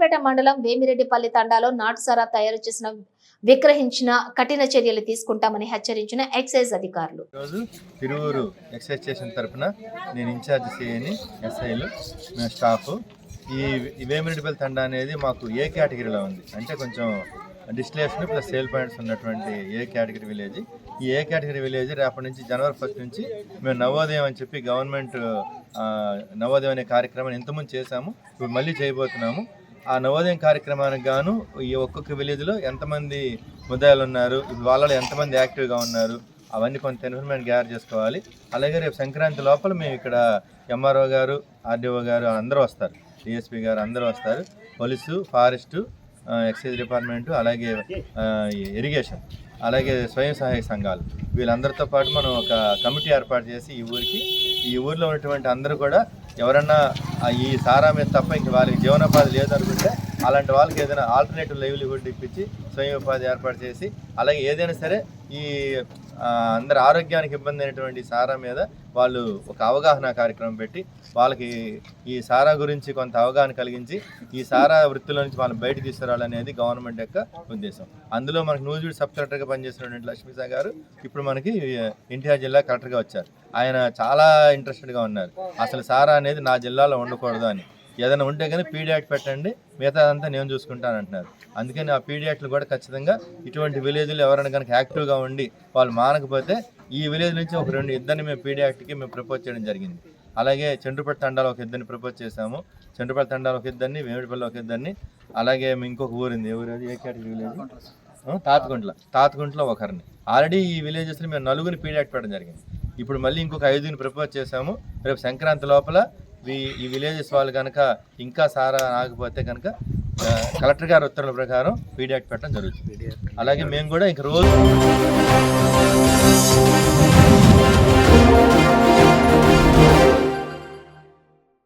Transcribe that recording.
శంకరంపేట మండలం వేమిరెడ్డిపల్లి తండాలో నాటుసారా తయారు చేసిన విగ్రహించిన కఠిన చర్యలు తీసుకుంటామని హెచ్చరించిన ఎక్సైజ్ అధికారులు. రోజు తిరువూరు ఎక్సైజ్ స్టేషన్ తరపున నేను ఇన్ఛార్జ్ సిఐని ఎస్ఐలు నా స్టాఫ్. ఈ వేమిరెడ్డిపల్లి తండా అనేది మాకు ఏ కేటగిరీలో ఉంది? అంటే కొంచెం డిస్టిలేషన్ ప్లస్ సేల్ పాయింట్స్ ఉన్నటువంటి ఏ కేటగిరీ విలేజ్. ఈ ఏ కేటగిరీ విలేజ్ రేపటి నుంచి జనవరి ఫస్ట్ నుంచి మేము నవోదయం అని చెప్పి గవర్నమెంట్ నవోదయం అనే కార్యక్రమాన్ని ఇంతకుముందు చేశాము. ఇప్పుడు మళ్ళీ చేయబోతున్నాము. ఆ నవోదయం కార్యక్రమానికి గాను ఈ ఒక్కొక్క విలేజ్లో ఎంతమంది ముద్దాయిలు ఉన్నారు వాళ్ళలో ఎంతమంది యాక్టివ్గా ఉన్నారు అవన్నీ కొంత ఇన్ఫర్మేషన్ గ్యాదర్ చేసుకోవాలి. అలాగే రేపు సంక్రాంతి లోపల మేము ఇక్కడ ఎంఆర్ఓ గారు ఆర్డీఓ గారు అందరూ వస్తారు. డిఎస్పీ గారు అందరూ వస్తారు. పోలీసు ఫారెస్టు ఎక్సైజ్ డిపార్ట్మెంటు అలాగే ఇరిగేషన్ అలాగే స్వయం సహాయక సంఘాలు. వీళ్ళందరితో పాటు మనం ఒక కమిటీ ఏర్పాటు చేసి ఈ ఊరికి ఈ ఊర్లో ఉన్నటువంటి అందరూ కూడా ఎవరన్నా ఈ సారా మీద తప్ప ఇంక వాళ్ళకి జీవనోపాధి లేదనుకుంటే అలాంటి వాళ్ళకి ఏదైనా ఆల్టర్నేటివ్ లైవ్లీహుడ్ ఇప్పించి స్వయం ఉపాధి ఏర్పాటు చేసి అలాగే ఏదైనా సరే ఈ అందరి ఆరోగ్యానికి ఇబ్బంది అయినటువంటి సారా మీద వాళ్ళు ఒక అవగాహన కార్యక్రమం పెట్టి వాళ్ళకి ఈ సారా గురించి కొంత అవగాహన కలిగించి ఈ సారా వృత్తిలో నుంచి వాళ్ళని బయట తీసుకురావాలనేది గవర్నమెంట్ యొక్క ఉద్దేశం. అందులో మనకు నూజివీడు సబ్ కలెక్టర్గా పనిచేసినటువంటి లక్ష్మీసా గారు ఇప్పుడు మనకి ఎన్టీఆర్ జిల్లా కలెక్టర్గా వచ్చారు. ఆయన చాలా ఇంట్రెస్టెడ్గా ఉన్నారు. అసలు సారా అనేది నా జిల్లాలో ఉండకూడదు అని. ఏదైనా ఉంటే కానీ పీడియాట్ పెట్టండి. మిగతా అంతా నేను చూసుకుంటాను అంటున్నారు అందుకని ఆ పీడియాట్లు కూడా ఖచ్చితంగా ఇటువంటి విలేజ్లో ఎవరైనా కనుక యాక్టివ్గా ఉండి వాళ్ళు మానకపోతే ఈ విలేజ్ నుంచి ఒక రెండు ఇద్దరిని మేము పీడియాట్కి మేము ప్రపోజ్ చేయడం జరిగింది. అలాగే చండ్రుపల్లి తండాలో ఒక ఇద్దరిని ప్రపోజ్ చేశాము. చండ్రపల్లి తండాలో ఒక ఇద్దరిని వేమిడిపల్లి ఒక ఇద్దరిని అలాగే ఇంకొక ఊరింది. ఎవరు ఏ కేటగిరీ విలేజ్? తాతగుంట్ల. తాతగుంట్లో ఒకరిని. ఆల్రెడీ ఈ విలేజెస్లో మేము నలుగురిని పీడియాట్ పెట్టడం జరిగింది. ఇప్పుడు మళ్ళీ ఇంకొక ఐదుగురిని ప్రపోజ్ చేశాము. రేపు సంక్రాంతి లోపల ఈ- విలేజెస్ వాళ్ళు కనుక ఇంకా సారా ఆగిపోతే కనుక కలెక్టర్ గారి ఉత్తర్వుల ప్రకారం పీడియాట్ పెట్టడం జరుగుతుంది. అలాగే మేము కూడా ఇంక రోజు